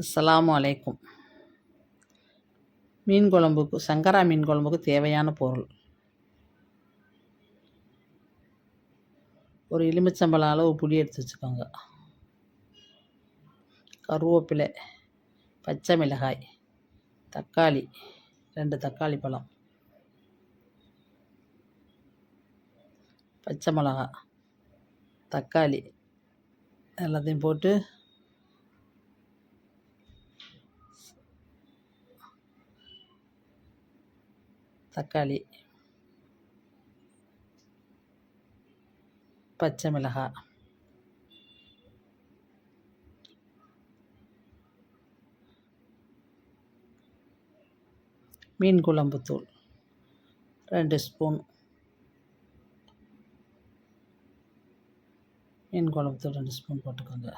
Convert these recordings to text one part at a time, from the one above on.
அஸ்ஸலாமு அலைக்கும். மீன் குழம்புக்கு சங்கரா மீன் குழம்புக்கு தேவையான பொருள். ஒரு எலுமிச்சம்பழம் அளவு புளி எடுத்து வச்சுக்கோங்க. கருவேப்பிலை பச்சை மிளகாய் தக்காளி ரெண்டு தக்காளி பழம். பச்சை மிளகா தக்காளி எல்லாத்தையும் போட்டு தக்காளி பச்சை மிளகாய் மீன் குழம்பு தூள் ரெண்டு ஸ்பூன் மீன் குழம்பு தூள் ரெண்டு ஸ்பூன் போட்டுக்கோங்க.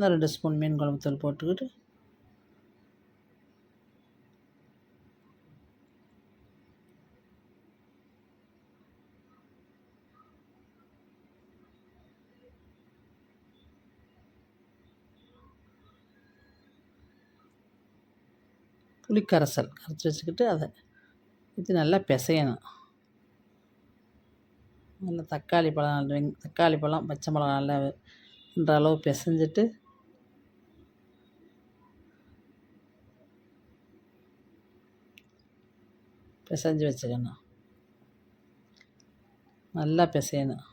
இந்த ரெண்டு ஸ்பூன் மீன் குழம்பு தூள் போட்டுக்கிட்டு புளிக்கரைசல் கரைச்சி வச்சுக்கிட்டு அதை இது நல்லா பிசையணும். நல்லா தக்காளி பழம் தக்காளி பழம் பச்சை மிளகா நல்லா இந்த அளவு பிசைஞ்சிட்டு பிசைஞ்சு வச்சுக்கணும். நல்லா பிசையணும்.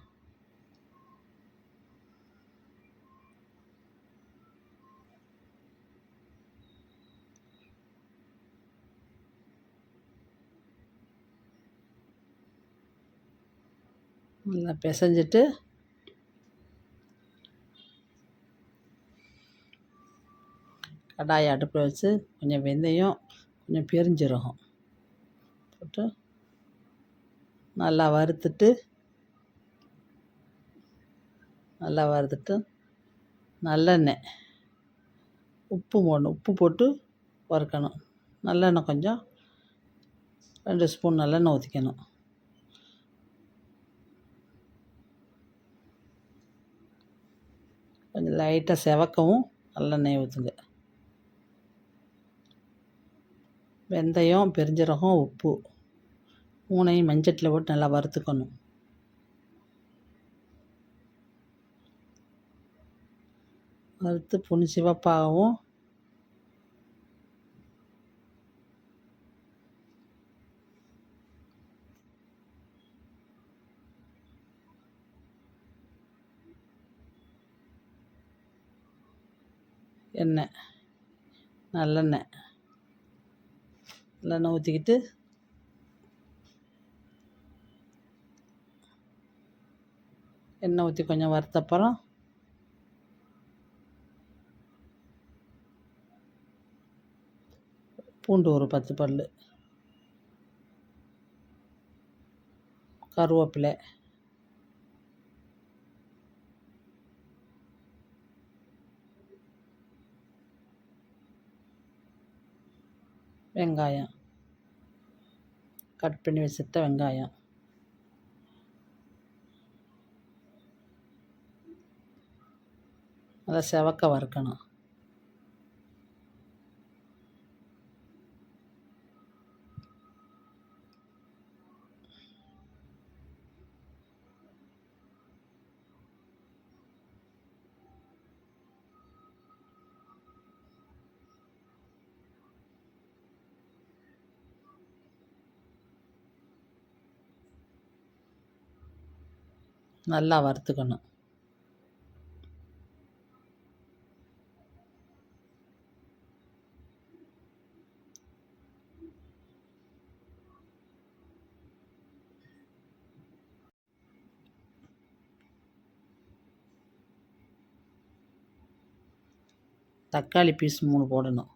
நல்லா பிசைஞ்சிட்டு கடாயை அடுப்பில் வச்சு கொஞ்சம் வெந்தயம் கொஞ்சம் பெருஞ்சீரகம். போட்டு நல்லா வறுத்துட்டு நல்லா வறுத்துட்டு நல்லெண்ணெய் உப்பு போடணும். உப்பு போட்டு வறுக்கணும். நல்லெண்ணெய் கொஞ்சம் ரெண்டு ஸ்பூன் நல்லெண்ணெய் ஊற்றிக்கணும் கொஞ்சம் லைட்டாக செவக்கவும் நல்லெண்ணெய் ஊற்றுங்க வெந்தயம் பெருஞ்சீரகம் உப்பு. மூணையும் மஞ்சட்டில் போட்டு நல்லா வறுத்துக்கணும். வறுத்து புனி சிவப்பாகவும் எண்ணெய் நல்லெண்ணெய். நல்லெண்ணெய் ஊற்றிக்கிட்டு எண்ணெய் ஊற்றி கொஞ்சம் வறுத்தப்புறம் பூண்டு ஒரு பத்து பல் கருவேப்பிலை வெங்காயம். கட் பண்ணி வச்சுட்ட வெங்காயம். அதை செவக்க வறுக்கணும். நல்லா வறுத்துக்கணும். தக்காளி பீஸ் மூணு போடணும்.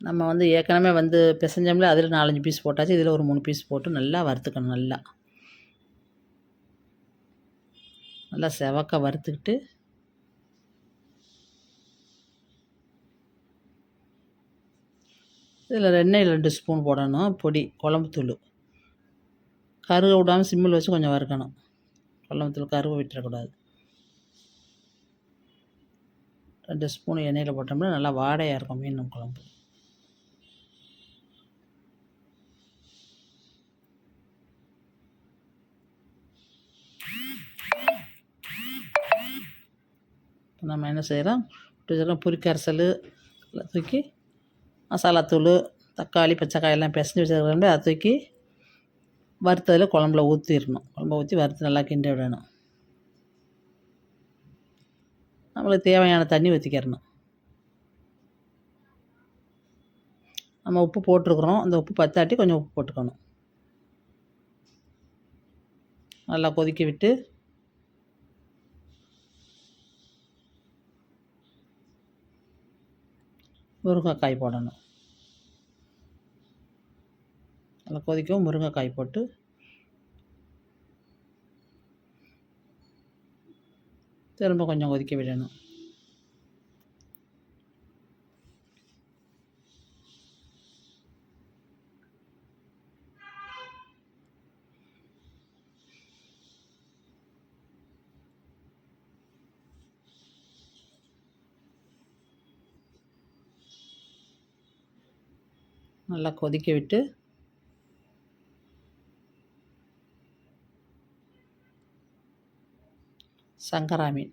நம்ம வந்து ஏற்கனவே வந்து பிசைஞ்சோம்ல அதில் நாலஞ்சு பீஸ் போட்டாச்சு. இதில் ஒரு மூணு பீஸ் போட்டு நல்லா வறுத்துக்கணும் நல்லா. நல்லா செவக்க வறுத்துக்கிட்டு இதில் எண்ணெயில் ரெண்டு ஸ்பூன் போடணும் பொடி குழம்புத்தூள் கருக விடாமல் சிம்மில் வச்சு கொஞ்சம் வறுக்கணும். குழம்புத்தூள் கருவை விட்டுறக்கூடாது. ரெண்டு ஸ்பூன் எண்ணெயில் போட்டோம்னா நல்லா வாடையாக இருக்கும் மீன் குழம்பு. நம்ம என்ன செய்கிறோம் இதெல்லாம் புரிக்கரைசல் எல்லாம் தூக்கி மசாலாத்தூள் தக்காளி பச்சைக்காய் எல்லாம் பிசைஞ்சு வச்சுருக்கோம் அதை தூக்கி வறுத்ததில் குழம்புல ஊற்றிடணும் குழம்பு ஊற்றி வறுத்து நல்லா கிண்டி விடணும். நம்மளுக்கு தேவையான தண்ணி ஊற்றிக்கிறணும் நம்ம உப்பு போட்டிருக்குறோம். அந்த உப்பு பத்தாட்டி கொஞ்சம் உப்பு போட்டுக்கணும். நல்லா கொதிக்க விட்டு முருங்கைக்காய் போடணும். நல்லா கொதிக்கவும் முருங்கைக்காய் போட்டு. திரும்ப கொஞ்சம் கொதிக்க விடணும். நல்லா கொதிக்க விட்டு சங்கரா மீன்.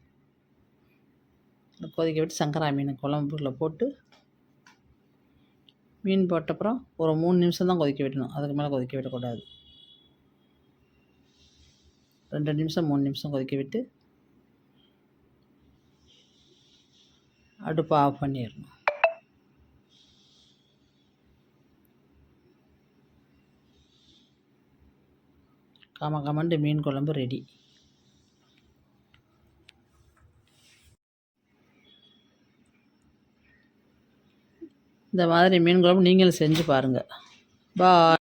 கொதிக்க விட்டு சங்கரா மீன் குழம்புல போட்டு மீன் போட்டப்புறம் ஒரு மூணு நிமிஷம் தான் கொதிக்க விடணும். அதுக்கு மேலே கொதிக்க விடக்கூடாது. ரெண்டு நிமிஷம் மூணு நிமிஷம் கொதிக்க விட்டு அடுப்பை ஆஃப் பண்ணிடணும். கம கமண்டு மீன் குழம்பு ரெடி இந்த மாதிரி மீன் குழம்பு நீங்களும் செஞ்சு பாருங்கள் பாய்